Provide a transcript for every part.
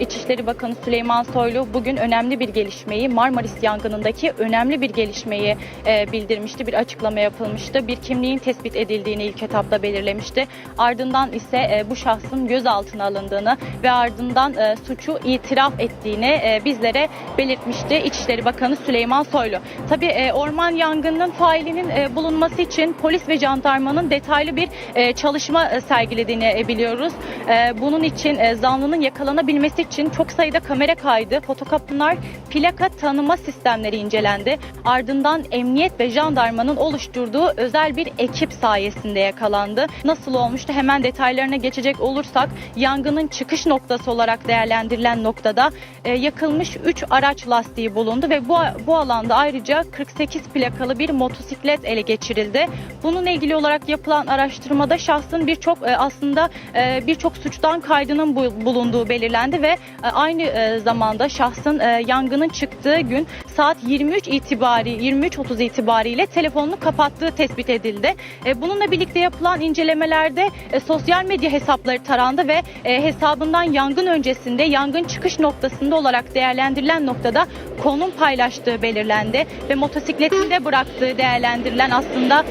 İçişleri Bakanı Süleyman Soylu bugün önemli bir gelişmeyi Marmaris yangınındaki önemli bir gelişmeyi e, bildirmişti. Bir açıklama yapılmıştı. Bir kimliğin tespit edildiğini ilk etapta belirlemişti. Ardından ise e, bu şahsın gözaltına alındığını ve ardından e, suçu itiraf ettiğini e, bizlere belirtmişti İçişleri Bakanı Süleyman Soylu. Tabii e, orman yangınının failinin e, bulunması için polis ve jandarmanın detaylı bir e, çalışma e, sergilediğini e, biliyoruz. E, bunun için e, zanlının yakalanabilmesi için çok sayıda kamera kaydı, fotokapılar, plaka tanıma sistemleri incelendi. Ardından emniyet ve jandarmanın oluşturduğu özel bir ekip sayesinde yakalandı. Nasıl olmuştu hemen detaylarına geçecek olursak yangının çıkış noktası olarak değerlendirilen noktada e, yakılmış 3 araç lastiği bulundu ve bu, bu alanda ayrıca 48 plakalı bir motosiklet ele geçirildi. Bununla ilgili olarak yapılan araştırmada şahsın birçok e, aslında e, birçok suçtan kaydının bu- bulunduğu belirlendi ve aynı e, zamanda şahsın e, yangının çıktığı gün saat 23 itibari 23.30 itibariyle telefonunu kapattığı tespit edildi. E, Bununla birlikte yapılan incelemelerde e, sosyal medya hesapları tarandı ve e, hesabından yangın öncesinde yangın çıkış noktasında olarak değerlendirilen noktada konum paylaştığı belirlendi ve motosikletinde bıraktığı değerlendirilen aslında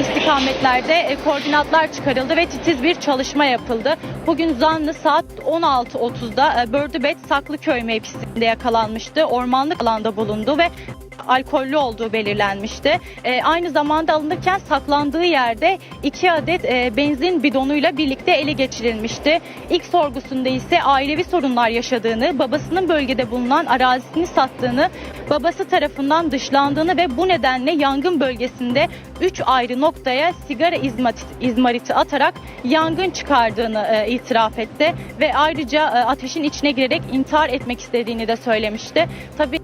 istikametlerde koordinatlar çıkarıldı ve titiz bir çalışma yapıldı. Bugün zanlı saat 16.30'da e, Bördübet Saklıköy mevkisinde yakalanmıştı. Ormanlık alanda bulundu ve alkollü olduğu belirlenmişti. E, aynı zamanda alınırken saklandığı yerde iki adet e, benzin bidonuyla birlikte ele geçirilmişti. İlk sorgusunda ise ailevi sorunlar yaşadığını, babasının bölgede bulunan arazisini sattığını, babası tarafından dışlandığını ve bu nedenle yangın bölgesinde 3 ayrı noktaya sigara izmariti, izmariti atarak yangın çıkardığını e, itiraf etti ve ayrıca e, ateşin içine girerek intihar etmek istediğini de söylemişti. Tabii